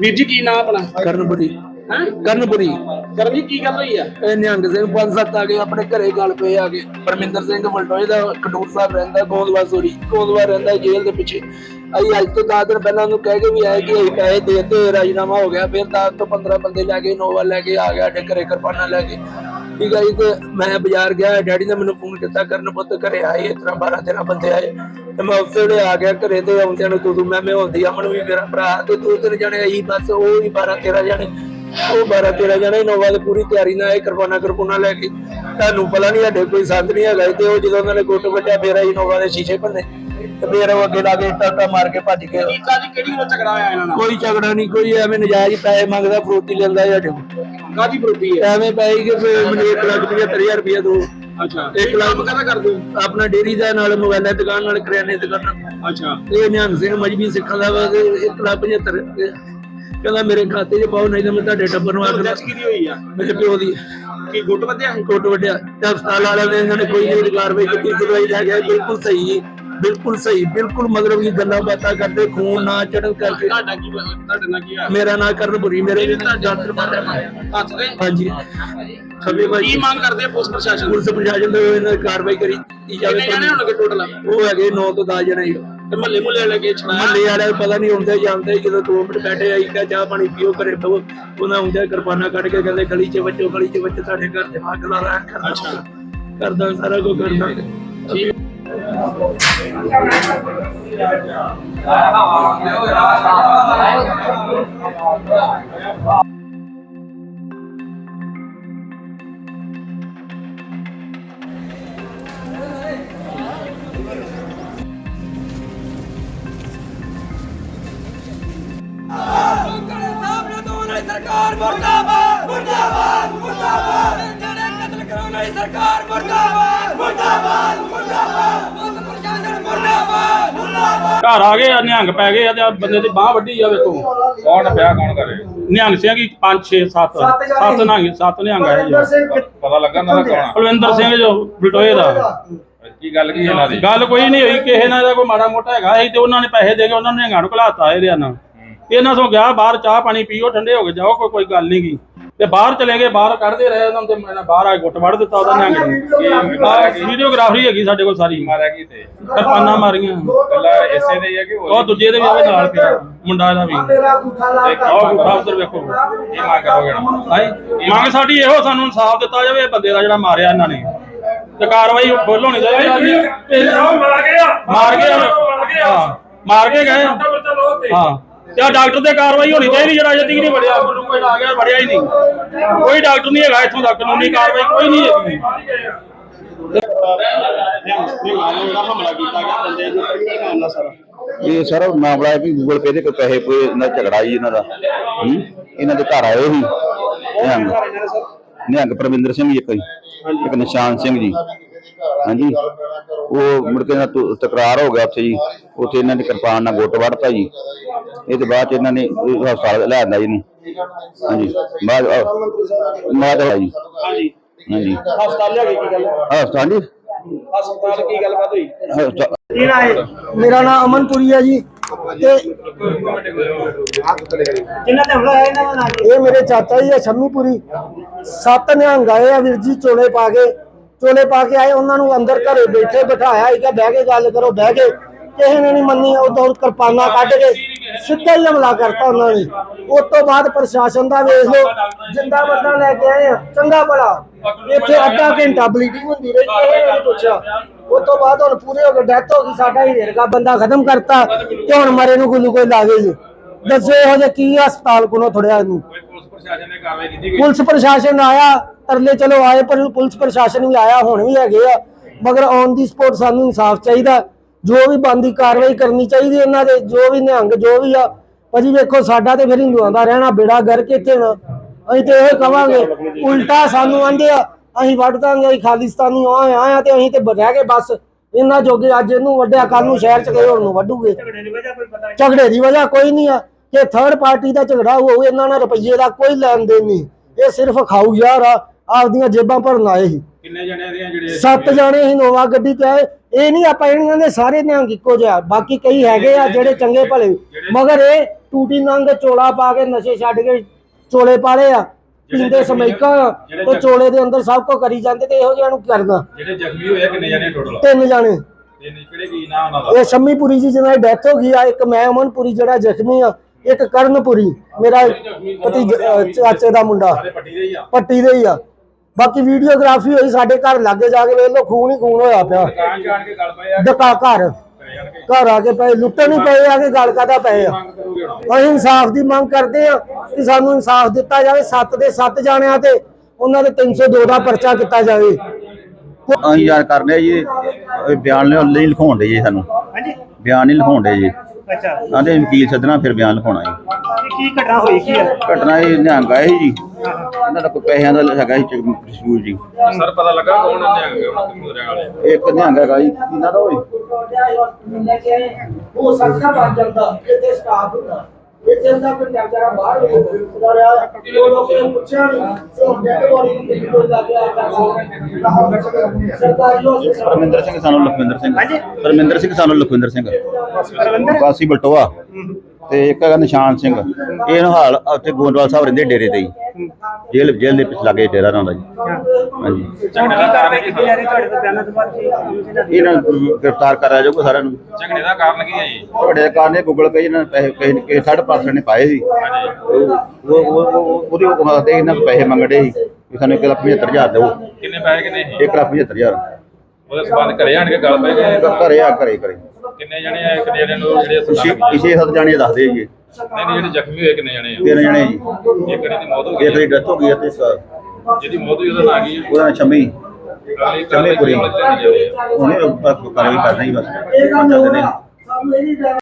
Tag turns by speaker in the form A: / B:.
A: ਵੀਰ ਜੀ ਕੀ ਨਾਮ ਆਪਣਾ?
B: ਕਰਨਪੁਰੀ।
A: ਹੈ?
B: ਕਰਨਪੁਰੀ।
A: ਕਰਮ ਜੀ ਕੀ ਗੱਲ ਹੋਈ ਆ?
B: ਇਹ ਨਿਹੰਗ ਸਿੰਘ ਪੰਜ ਸੱਤ ਆ ਗਏ ਆਪਣੇ ਘਰੇ ਗੱਲ ਪਏ ਆ ਗਏ। ਪਰਮਿੰਦਰ ਸਿੰਘ ਵਲਟੋਏ ਦਾ ਕਟੂਰ ਸਾਹਿਬ ਰਹਿੰਦਾ ਗੋਂਦਵਾ ਸੋਰੀ ਗੋਂਦਵਾ ਰਹਿੰਦਾ ਜੇਲ੍ਹ ਦੇ ਪਿੱਛੇ। ਅਸੀਂ ਅੱਜ ਤੋਂ 10 ਦਿਨ ਪਹਿਲਾਂ ਉਹਨੂੰ ਕਹਿ ਕੇ ਵੀ ਆਏ ਕਿ ਅਸੀਂ ਪੈਸੇ ਦੇ ਦਿੱਤੇ ਰਾਜੀਨਾਮਾ ਹੋ ਗਿਆ ਫਿਰ 10 ਤੋਂ 15 ਬੰਦੇ ਲੈ ਕੇ ਨੋਵਾ ਲੈ ਕੇ ਆ ਗਿਆ ਸਾਡੇ ਘਰੇ ਕਿਰਪਾਨਾਂ ਲੈ ਕੇ। ਠੀਕ ਹੈ ਮੈਂ ਬਾਜ਼ਾਰ ਗਿਆ, ਡੈਡੀ ਨੇ ਮੈਨੂੰ ਫੋਨ ਕੀਤਾ, ਕਰਨ ਪੁੱਤ ਘਰੇ ਆਏ, ਇਸ 12 13 ਬੰਦੇ ਆਏ। ਤੇ ਮੈਂ ਉਸੇ ਵੇਲੇ ਆ ਗਿਆ ਘਰੇ ਤੇ ਆਉਂਦਿਆਂ ਨੂੰ ਤੂੰ ਮੈਂ ਮੈਂ ਹੁੰਦੀ ਅਮਨ ਵੀ ਮੇਰਾ ਭਰਾ, ਤੇ ਦੋ ਤਿੰਨ ਜਣੇ ਆਈ, ਬਸ ਉਹ ਹੀ 12 13 ਜਣੇ। ਉਹ 12 13 ਜਣੇ ਨੋਵਾ ਦੀ ਪੂਰੀ ਤਿਆਰੀ ਨਾਲ ਇਹ ਕਿਰਪਾਨਾਂ ਕਿਰਪਾਨਾਂ ਲੈ ਕੇ। ਤੁਹਾਨੂੰ ਪਤਾ ਨਹੀਂ, ਸਾਡੇ ਕੋਈ ਸੰਦ ਨਹੀਂ ਹੈਗਾ, ਤੇ ਉਹ ਜਦੋਂ ਉਹਨਾਂ ਨੇ ਗੁੱਟ ਵੱਟਿਆ ਫੇਰ ਆਈ ਨੋਵਾ ਦੇ ਸ਼ੀਸ਼ੇ ਭੰਨੇ। ਤੇ ਫੇਰ ਉਹ ਅੱਗੇ ਲਾ ਕੇ ਟਾਟਾ ਮਾਰ ਕੇ ਭੱਜ ਗਏ।
A: ਕੀ ਕਾਜੀ ਕਿਹੜੀ ਗੱਲ ਝਗੜਾ ਹੋਇਆ ਇਹਨਾਂ ਨਾਲ?
B: ਕੋਈ ਝਗੜਾ ਨਹੀਂ ਕੋਈ ਐਵੇਂ ਨਜਾਇਜ਼ ਪੈਸੇ ਮੰਗਦਾ ਫਰੋਤੀ ਲੈਂਦਾ ਸਾਡੇ ਕੋਲ
A: ਕਾਜੀ ਪ੍ਰੋਪੀ ਹੈ?
B: ਐਵੇਂ ਪੈਸੇ ਕਿ ਫਿਰ ਮੈਨੂੰ 1 ਲੱਖ 75000 ਰੁਪਇਆ ਦੋ।
A: ਅੱਛਾ।
B: ਇੱਕ ਲੱਖ
A: ਕੰਮ ਕਦਾ ਕਰਦੇ ਹੋ?
B: ਆਪਣਾ ਡੇਰੀ ਦਾ ਨਾਲ ਮੋਬਾਈਲਾਂ ਦੀ ਦੁਕਾਨ ਨਾਲ ਕਰਿਆਨੇ ਦੀ ਦੁਕਾਨ।
A: ਅੱਛਾ।
B: ਇਹ ਨਿਹੰਗ ਸਿੰਘ ਮਜਬੀ ਸਿੱਖਾਂ ਦਾ ਵਾ ਤੇ ਇੱਕ ਲੱਖ 75 ਕਹਿੰਦਾ ਮੇਰੇ ਖਾਤੇ 'ਚ ਪਾਓ ਨਹੀਂ ਤਾਂ ਮੈਂ ਤੁਹਾਡੇ ਟੱਬਰ ਨੂੰ
A: ਦੱਸ ਕਿਹਦੀ ਹੋਈ ਆ?
B: ਮੇਰੇ ਪਿਓ ਦੀ।
A: ਕੀ ਗੁੱਟ ਵਧਿਆ ਹੈ
B: ਕੋਟ ਵੱਡਿਆ ਤੇ ਹਸਪਤਾਲ ਵਾਲਿਆਂ ਨੇ ਇਹਨਾਂ ਨੇ ਕੋਈ ਨਹੀਂ ਕਾਰਵਾਈ ਕੀਤੀ ਦਵਾਈ ਲੈ ਗਿਆ ਬਿਲਕੁਲ ਸਹੀ ਬਿਲਕੁਲ ਸਹੀ ਬਿਲਕੁਲ ਮਤਲਬ ਕਿ ਗੱਲਾਂ ਬਾਤਾਂ ਕਰਦੇ ਖੂਨ ਨਾ ਚੜਨ ਕਰਕੇ।
A: ਤੁਹਾਡਾ ਕੀ ਤੁਹਾਡੇ ਨਾਲ ਕੀ ਹੋਇਆ?
B: ਮੇਰਾ ਨਾਂ ਕਰਨਪੁਰੀ ਮੇਰੇ ਡਾਕਟਰ ਮਾਰਿਆ ਹਾਂਜੀ। ਖਬੀ ਭਾਈ।
A: ਕੀ ਮੰਗ ਕਰਦੇ ਆ ਪੁਲਿਸ ਪ੍ਰਸ਼ਾਸਨ
B: ਪੁਲਿਸ ਪ੍ਰਸ਼ਾਸਨ ਦੇ ਇਹਨਾਂ ਦੀ ਕਾਰਵਾਈ ਕਰੀ ਜਾਵੇ
A: ਕਿੰਨੇ ਜਾਣੇ ਹੋਣਗੇ ਟੋਟਲ
B: ਉਹ ਹੈਗੇ 9 ਤੋਂ 10 ਜਣੇ
A: ਤੇ ਮਹੱਲੇ ਮੁੱਲੇ ਲੱਗੇ ਛੜਾਇਆ
B: ਮਹੱਲੇ ਵਾਲੇ ਪਤਾ ਨਹੀਂ ਹੁੰਦੇ ਜਾਂਦੇ ਜਦੋਂ 2 ਮਿੰਟ ਬੈਠੇ ਆਈ ਕਾ ਚਾਹ ਪਾਣੀ ਪੀਓ ਘਰੇ ਬਵੋ ਉਹਨਾਂ ਹੁੰਦੇ ਕਿਰਪਾਨਾਂ ਕੱਢ ਕੇ ਕਹਿੰਦੇ ਗਲੀ 'ਚ ਬੱਚੋ ਗਲੀ 'ਚ ਬੱਚੇ ਤੁਹਾਡੇ ਘਰ ਅੱਗ ਲਾ ਰਹਾ ਕਰਦਾ। ਕਰਦਾ ਸਾਰਾ ਕੁਝ ਕਰਦਾ
A: ਠੀਕ
C: ਸਰਕਾਰ ਮੁਰਦਾਬਾਦ ਮੁਰਦਾਬਾਦ ਮੁਰਦਾਬਾਦ ਜਿਹੜੇ ਕਤਲ ਕਰਾਉਣ ਵਾਲੀ ਸਰਕਾਰ ਮੁਰਦਾਬਾਦ ਮੁਰਦਾਬਾਦ ਮੁਰਦਾਬਾਦ।
A: ਘਰ ਆ ਗਏ ਆ, ਨਿਹੰਗ ਪੈ ਗਏ ਆ ਤੇ ਆਹ ਬੰਦੇ ਦੀ ਬਾਹ ਵੱਡੀ ਆ ਵੇਖੋ।
D: ਕੌਣ ਪਿਆ ਕੌਣ ਕਰੇ
A: ਨਿਹੰਗ ਸਿੰਘ ਹੀ 5 6 7 7 ਨਿਹੰਗ 7 ਨਿਹੰਗ ਆਏ ਜੀ।
D: ਪਤਾ ਲੱਗਾ ਨਾ ਕੌਣ
A: ਕੁਲਵਿੰਦਰ ਸਿੰਘ ਜੋ ਬਲਟੋਏ ਦਾ।
D: ਆ? ਕੀ ਗੱਲ ਕੀ ਇਹਨਾਂ ਦੀ?
A: ਗੱਲ ਕੋਈ ਨਹੀਂ ਹੋਈ ਕਿਸੇ ਨਾਲ ਦਾ ਕੋਈ ਮਾੜਾ ਮੋਟਾ ਹੈਗਾ ਸੀ ਤੇ ਉਹਨਾਂ ਨੇ ਪੈਸੇ ਦੇ ਕੇ ਉਹਨਾਂ ਨੇ ਨਿਹੰਗਾਂ ਨੂੰ ਘਲਾਤਾ ਇਹਦੇ ਨਾਲ। ਇਹਨਾਂ ਤੋਂ ਗਿਆ ਬਾਹਰ ਚਾਹ ਪਾਣੀ ਪੀਓ ਠੰਡੇ ਹੋ ਕੇ ਜਾਓ ਕੋਈ ਕੋਈ ਗੱਲ ਨਹੀਂ ਗੀ। ਤੇ ਬਾਹਰ ਚਲੇ ਗਏ ਬਾਹਰ ਕੱਢਦੇ ਰਹੇ ਉਹਨਾਂ ਤੇ ਮੈਂ ਬਾਹਰ ਆ ਕੇ ਗੁੱਟ ਵੜ ਦਿੱਤਾ ਉਹਦਾ ਨਿਹੰਗ ਨੂੰ ਵੀਡੀਓਗ੍ਰਾਫੀ ਹੈਗੀ ਸਾਡੇ ਕੋਲ ਸਾਰੀ।
D: ਮਾਰਿਆ ਕੀ ਤੇ।
A: ਕਿਰਪਾਨਾਂ ਮਾਰੀਆਂ।
D: ਕੱਲਾ ਇਸੇ ਦੇ ਹੀ ਆ ਕਿ
A: ਉਹ ਦੂਜੇ ਦੇ ਵੀ ਉਹਦੇ ਨਾਲ ਪਿਆ। ਮੁੰਡਾ ਇਹਦਾ ਵੀ। ਉਹ ਗੁੱਠਾ ਉੱਧਰ ਵੇਖੋ।
D: ਕੀ ਮੰਗ ਕਰੋਗੇ। ਨਾ?
A: ਹਾਏ ਮੰਗ ਸਾਡੀ ਇਹੋ ਸਾਨੂੰ ਇਨਸਾਫ ਦਿੱਤਾ ਜਾਵੇ ਇਹ ਬੰਦੇ ਦਾ ਜਿਹੜਾ ਮਾਰਿਆ ਇਹਨਾਂ ਨੇ। ਤੇ ਕਾਰਵਾਈ ਫੁੱਲ ਹੋਣੀ ਚਾਹੀਦੀ ਹੈ ਮਾਰ ਗਿਆ ਮਾਰ ਗਿਆ ਹਾਂ ਮਾਰ ਕੇ ਗਏ। ਹਾਂ। ਤੇ ਡਾਕਟਰ ਤੇ ਕਾਰਵਾਈ ਹੋਣੀ ਚਾਹੀਦੀ ਜਿਹੜਾ ਅਜੇ ਤੱਕ ਨਹੀਂ ਵੜਿਆ ਮੈਨੂੰ ਕੋਈ ਆ ਗਿਆ ਵੜਿਆ ਹੀ ਨਹੀਂ। ਕੋਈ ਡਾਕਟਰ ਨਹੀਂ ਹੈਗਾ ਇੱਥੋਂ ਦਾ ਕਾਨੂੰਨੀ ਕਾਰਵਾਈ ਕੋਈ ਨਹੀਂ ਹੈਗੀ। ਹਮਲਾ ਕੀਤਾ ਗਿਆ ਬੰਦੇ ਦੇ ਉੱਪਰ ਕੀ ਮਾਮਲਾ ਸਾਰਾ
E: ਇਹ ਸਰ ਮਾਮਲਾ ਹੈ ਕਿ ਗੂਗਲ ਪੇ ਦੇ ਕੋਈ ਪੈਸੇ ਕੋਈ ਇਹਨਾਂ ਦਾ ਝਗੜਾ ਜੀ ਇਹਨਾਂ ਦਾ। ਹੂੰ? ਇਹਨਾਂ ਦੇ ਘਰ ਆਏ ਸੀ। ਨਿਹੰਗ। ਨਿਹੰਗ ਪਰਮਿੰਦਰ ਸਿੰਘ ਜੀ ਇੱਕ ਜੀ ਇੱਕ ਨਿਸ਼ਾਨ ਸਿੰਘ ਜੀ। ਹਾਂਜੀ। ਉਹ ਮੁੜ ਕੇ ਤੋਂ ਤਕਰਾਰ ਹੋ ਗਿਆ ਉੱਥੇ ਜੀ। ਉੱਥੇ ਇਹਨਾਂ ਨੇ ਕਿਰਪਾਨ ਨਾਲ ਗੁੱਟ ਵੜਤਾ ਜੀ। ਇਹ ਤੇ ਬਾਅਦ ਚ ਇਹਨਾਂ ਨੇ ਹਸਪਤਾਲ ਲੈ ਆਂਦਾ ਜੀ ਨੂੰ ਹਾਂਜੀ। ਬਾਅਦ ਬਾਅਦ ਜੀ।
A: ਹਾਂਜੀ।
E: ਹਾਂਜੀ।
A: ਹਸਪਤਾਲ ਲਿਆ ਕੇ ਕੀ ਗੱਲ?
E: ਹਸਪਤਾਲ ਜੀ।
A: ਹਸਪਤਾਲ ਕੀ ਗੱਲਬਾਤ ਹੋਈ?
E: ਹਸਪਤਾਲ
F: ਮੇਰਾ ਨਾਮ ਅਮਨਪੁਰੀ ਹੈ ਜੀ। ਤੇ
C: ਜਿਨ੍ਹਾਂ ਤੇ ਹਮਲਾ ਹੋਇਆ ਇਹਨਾਂ ਦਾ ਨਾਮ
F: ਇਹ ਮੇਰੇ ਚਾਚਾ ਜੀ ਹੈ ਸ਼ੰਮੀਪੁਰੀ ਸੱਤ ਨਿਹੰਗ ਆਏ ਆ ਵੀਰ ਜੀ ਚੋਲੇ ਪਾ ਕੇ। ਚੋਲੇ ਪਾ ਕੇ ਆਏ ਉਹਨਾਂ ਨੂੰ ਅੰਦਰ ਘਰੇ ਬੈਠੇ ਬਿਠਾਇਆ ਇਹ ਬਹਿ ਕੇ ਗੱਲ ਕਰੋ ਬਹਿ ਕੇ। ਕਿਸੇ ਨੇ ਨਹੀਂ ਮੰਨੀ ਉਦੋਂ ਕਿਰਪਾਨਾਂ ਕੱਢ ਕੇ ਸਿੱਧਾ ਹੀ ਹਮਲਾ ਕਰਤਾ ਉਹਨਾਂ ਨੇ। ਉਸ ਤੋਂ ਬਾਅਦ ਪ੍ਰਸ਼ਾਸਨ ਦਾ ਵੇਖ ਲਓ ਜਿੰਦਾ ਬੰਦਾ ਲੈ ਕੇ ਆਏ ਆ ਚੰਗਾ ਭਲਾ। ਇੱਥੇ ਅੱਧਾ ਘੰਟਾ ਬਲੀਡਿੰਗ ਹੁੰਦੀ ਰਹੀ ਕਿਸੇ ਨੇ ਪੁੱਛਿਆ। ਉਸ ਤੋਂ ਬਾਅਦ ਹੁਣ ਪੂਰੇ ਹੋ ਗਏ ਡੈਥ ਹੋ ਗਈ ਸਾਡਾ ਹੀ ਰੇਰਗਾ ਬੰਦਾ ਖਤਮ ਕਰਤਾ ਤੇ ਹੁਣ ਮਰੇ ਨੂੰ ਗੁੱਲੂ ਕੋਈ ਲਾਗੇ ਜੀ। ਦੱਸੋ ਇਹੋ ਜਿਹਾ ਕੀ ਹਸਪਤਾਲ ਕੋਲੋਂ ਥੋੜਿਆ ਇਹਨੂੰ?
D: ਪੁਲਿਸ ਪ੍ਰਸ਼ਾਸਨ ਨੇ ਕਾਰਵਾਈ ਕੀਤੀ ਗਈ
F: ਪੁਲਿਸ ਪ੍ਰਸ਼ਾਸਨ ਆਇਆ ਤਰਲੇ ਚਲੋ ਆਏ ਪਰ ਪੁਲਿਸ ਪ੍ਰਸ਼ਾਸਨ ਵੀ ਆਇਆ ਹੁਣ ਵੀ ਹੈਗੇ ਆ। ਮਗਰ ਔਨ ਦੀ ਸਪੋਰਟ ਸਾਨੂੰ ਇਨਸਾਫ ਚਾਹੀਦਾ। ਜੋ ਵੀ ਬੰਦੀ ਕਾਰਵਾਈ ਕਰਨੀ ਚਾਹੀਦੀ ਇਹਨਾਂ ਦੇ ਜੋ ਵੀ ਨਿਹੰਗ ਜੋ ਵੀ ਆ ਭਾਜੀ ਵੇਖੋ ਸਾਡਾ ਤੇ ਫਿਰ ਹਿੰਦੂਆਂ ਦਾ ਰਹਿਣਾ ਬੇੜਾ ਗਰ ਕਿੱਥੇ ਨਾ ਅਸੀਂ ਤੇ ਇਹ ਕਵਾਂਗੇ ਉਲਟਾ ਸਾਨੂੰ ਆਂਦੇ ਆ ਅਸੀਂ ਵੱਢ ਦਾਂਗੇ ਅਸੀਂ ਖਾਲਿਸਤਾਨੀ ਆ ਆਇਆ ਤੇ ਅਸੀਂ ਤੇ ਰਹਿ ਗਏ ਬਸ। ਇਹਨਾਂ ਜੋਗੇ ਅੱਜ ਇਹਨੂੰ ਵੱਢਿਆ ਕੱਲ ਨੂੰ ਸ਼ਹਿਰ ਚ ਗਏ ਹੋਰ ਨੂੰ ਵੱਢੂਗੇ। ਝਗੜੇ ਦੀ ਵਜ੍ਹਾ ਕੋਈ ਨਹੀਂ। ਆ। ਕਿ ਥਰਡ ਪਾਰਟੀ ਦਾ ਝਗੜਾ ਹੋਊ ਇਹਨਾਂ ਨਾਲ ਰੁਪਈਏ ਦਾ ਕੋਈ ਲੈਣ ਦੇਣ ਨਹੀਂ। ਇਹ ਸਿਰਫ ਖਾਊ ਯਾਰ ਆ। ਆਪਦੀਆਂ ਜੇਬਾਂ ਭਰਨ ਆਏ ਸੀ।
D: ਕਿੰਨੇ ਜਣੇ ਦੀਆਂ ਜਿਹੜੇ
F: ਸੱਤ ਜਾਣੇ ਹੀ ਨੋਵਾ ਗੱਡੀ ਤੇ ਆਏ। ਇਹ ਨਹੀਂ ਆਪਾਂ ਇਹਨਾਂ ਦੇ ਸਾਰੇ ਨਿਹੰਗ ਇੱਕੋ ਜਿਹਾ ਬਾਕੀ ਕਈ ਹੈਗੇ ਆ ਜਿਹੜੇ ਚੰਗੇ ਭਲੇ। ਮਗਰ ਇਹ ਟੂਟੀ ਨੰਗ ਚੋਲਾ ਪਾ ਕੇ ਨਸ਼ੇ ਛੱਡ ਕੇ ਚੋਲੇ ਪਾਲੇ ਆ। ਪੀਂਦੇ ਸਮੈਕਾ ਤੇ ਚੋਲੇ ਦੇ ਅੰਦਰ ਸਭ ਕੁਝ ਕਰੀ ਜਾਂਦੇ ਤੇ ਇਹੋ ਜਿਹਾ ਨੂੰ ਕਰਨਾ?
D: ਜਿਹੜੇ ਜ਼ਖਮੀ ਹੋਏ ਆ, ਕਿੰਨੇ ਜਣੇ ਟੋਟਲ
F: ਤਿੰਨ ਜਾਣੇ।
D: ਕੀ ਦਾ?
F: ਇਹ ਸ਼ੰਮੀਪੁਰੀ ਜੀ ਜਿਹਨਾਂ ਦੀ ਡੈਥ ਹੋ ਗਈ ਆ। ਇੱਕ ਮੈਂ ਅਮਨਪੁਰੀ ਜਿਹੜਾ ਜ਼ਖਮੀ ਆ। ਇੱਕ ਕਰਨਪੁਰੀ। ਮੇਰਾ ਪਤੀ ਚਾਚੇ ਦਾ ਮੁੰਡਾ।
D: ਸਾਰੇ ਪੱਟੀ ਦੇ ਹੀ ਆ।
F: ਪੱਟੀ ਦੇ ਹੀ ਆ। ਬਾਕੀ ਵੀਡੀਓਗ੍ਰਾਫੀ ਹੋਈ ਸਾਡੇ ਘਰ ਲਾਗੇ ਜਾ ਕੇ ਵੇਖ ਲਓ ਖੂਨ ਹੀ ਖੂਨ ਹੋਇਆ ਪਿਆ।
D: ਦੁਕਾਨ ਜਾਣ ਕੇ ਗੱਲ ਪਏ ਆ
F: ਡਕਾ ਘਰ
D: ਘਰੇ। ਜਾਣ ਕੇ
F: ਘਰ ਆ ਕੇ ਪਏ ਲੁੱਟਣ ਹੀ ਪਏ ਆ ਕਿ ਗੱਲ ਕਾਦਾ ਪਏ ਆ।
D: ਮੰਗ ਕਰੋਗੇ ਹੁਣ।
F: ਅਸੀਂ ਇਨਸਾਫ ਦੀ ਮੰਗ ਕਰਦੇ ਆ ਕਿ ਸਾਨੂੰ ਇਨਸਾਫ ਦਿੱਤਾ ਜਾਵੇ ਸੱਤ ਦੇ ਸੱਤ ਜਾਣਿਆਂ ਤੇ ਉਹਨਾਂ ਦੇ 302 ਦਾ ਪਰਚਾ ਕੀਤਾ ਜਾਵੇ।
E: ਅਸੀਂ ਯਾਰ ਕਰਨੇ ਜੀ। ਇਹ ਬਿਆਨ ਨਹੀਂ ਲਿਖਾਉਣ ਦੇ ਜੀ ਸਾਨੂੰ।
G: ਹਾਂਜੀ।
E: ਬਿਆਨ ਨਹੀਂ ਲਿਖਾਉਣ ਦੇ ਜੀ।
G: ਅੱਛਾ।
E: ਆਂਦੇ ਵਕੀਲ ਸੱਦਣਾ ਫਿਰ ਬਿਆਨ ਲਿਖਾਉਣਾ ਜੀ।
G: ਇਹ ਕੀ ਘਟਨਾ ਹੋਈ ਕੀ ਹੈ?
E: ਘਟਨਾ ਇਹ ਨਿਹੰਗ ਆਏ ਜੀ। ਇਹਨਾਂ ਦਾ ਕੋਈ ਪੈਸਿਆਂ ਦਾ ਹੈਗਾ ਸੀ ਡਿਸਪਿਊਟ ਜੀ।
D: ਸਰ ਪਤਾ ਲੱਗਾ ਕੌਣ ਨੇ ਆ ਗਏ ਕਿੱਥੋਂ ਰਹਿਣ ਵਾਲੇ?
E: ਇੱਕ ਨਿਹੰਗ ਹੈਗਾ ਜੀ ਇਹਨਾਂ ਦਾ ਹੋਈ
F: ਉਹ ਸੱਚਾ ਬਣ ਜਾਂਦਾ ਇੱਥੇ ਸਟਾਫ ਹੁੰਦਾ। ਇੱਥੇ ਦਾ ਕੋਈ ਟੈਂਕਰਾ ਬਾਹਰ ਰਿਹਾ। ਲੋਕਾਂ ਪੁੱਛਿਆ ਨਹੀਂ ਨੂੰ
E: ਪਰਮਿੰਦਰ ਸਿੰਘ ਸਾਨੂੰ ਲਖਵਿੰਦਰ ਸਿੰਘ।
G: ਹਾਂਜੀ।
E: ਪਰਮਿੰਦਰ ਸਿੰਘ ਸਾਨੂੰ ਲਖਵਿੰਦਰ ਸਿੰਘ। ਵਾਸੀ ਬਲਟੋਆ। ਤੇ ਇੱਕ ਹੈਗਾ ਨਿਸ਼ਾਨ ਸਿੰਘ। ਇਹ ਹਾਲ ਉੱਥੇ ਗੋਂਦਵਾਲ ਸਾਹਿਬ ਰਹਿੰਦੇ ਡੇਰੇ ਤੇ ਹੀ। ਜੇਲ੍ਹ ਜੇਲ੍ਹ ਦੇ ਪਿੱਛੇ ਲਾਗੇ ਡੇਰਾ ਦਾ ਜੀ। ਹਾਂਜੀ।
G: ਹੁਣ ਕੀ ਕਾਰਵਾਈ ਕੀਤੀ ਜਾ ਰਹੀ ਤੁਹਾਡੇ ਤੋਂ ਬਿਆਨਾਂ ਤੋਂ ਬਾਅਦ ਕੀ ਇਹਨਾਂ
E: ਨੂੰ ਗ੍ਰਿਫਤਾਰ ਕਰਿਆ ਜਾਊਗਾ ਸਾਰਿਆਂ ਨੂੰ।
D: ਝਗੜੇ ਦਾ ਕਾਰਨ ਕੀ ਹੈ ਜੀ?
E: ਤੁਹਾਡੇ ਕਾਰ ਨੇ ਗੂਗਲ ਪੇ ਇਹਨਾਂ ਨੇ ਪੈਸੇ ਕਿਸੇ ਨੇ ਕਿਸੇ ਥਰਡ ਪਰਸਨ ਨੇ ਪਾਏ ਸੀ। ਉਹ ਉਹ ਉਹ- ਉਹ- ਉਹਦੇ ਉਹ ਵਾਸਤੇ ਇਹਨਾਂ ਤੋਂ ਪੈਸੇ ਮੰਗੜੇ ਸੀ ਵੀ ਸਾਨੂੰ 1 ਲੱਖ 75000 ਦਿਓ।
D: ਕਿੰਨੇ ਪੈਸੇ ਕਿੰਨੇ ਸੀ?
E: 1 ਲੱਖ 75000
D: ਉਹਦੇ ਸਬੰਧ ਘਰੇ ਆਣ ਕੇ ਗੱਲ ਪਏ ਗਏ
E: ਘਰੇ ਆ ਘਰੇ ਘਰੇ।
D: ਕਿੰਨੇ ਜਣੇ ਆ? ਕਿੰਨੇ ਜਣੇ ਨੂੰ ਜਿਹੜੇ
E: ਇਸੇ
D: ਸੱਟਾਂ
E: ਇਸੇ ਸੱਤ ਜਾਣੇ ਦੱਸਦੇ ਜੀ
D: ਨਹੀਂ ਨਹੀਂ ਜਿਹੜੇ ਜ਼ਖਮੀ ਹੋਏ ਕਿੰਨੇ ਜਣੇ ਆ?
E: ਤਿੰਨ ਜਣੇ ਜੀ।
D: ਇੱਕ ਜਣੇ ਦੀ ਮੌਤ ਹੋ
E: ਇੱਕ
D: ਗਈ
E: ਦੀ ਡੈਥ ਹੋ ਗਈ ਹੈ ਤੇ ਇੱਕ
D: ਜਿਹਦੀ ਮੌਤ ਹੋਈ ਉਹਦਾ ਨਾਂ ਕੀ ਹੈ?
E: ਉਹਦਾ ਨਾਂ ਸ਼ਮੀ।
D: ਅਗਲੀ ਕਾਰਵਾਈ
E: ਪੂਰੀ।
D: ਕਿਹੜੀ ਰਹੀ ਹੈ
E: ਉਹਨੇ ਕਾਰਵਾਈ ਕਰਨਾ ਹੀ ਬਸ।
F: ਇਹ ਕੰਮ
E: ਚੱਲਦੇ ਨੇ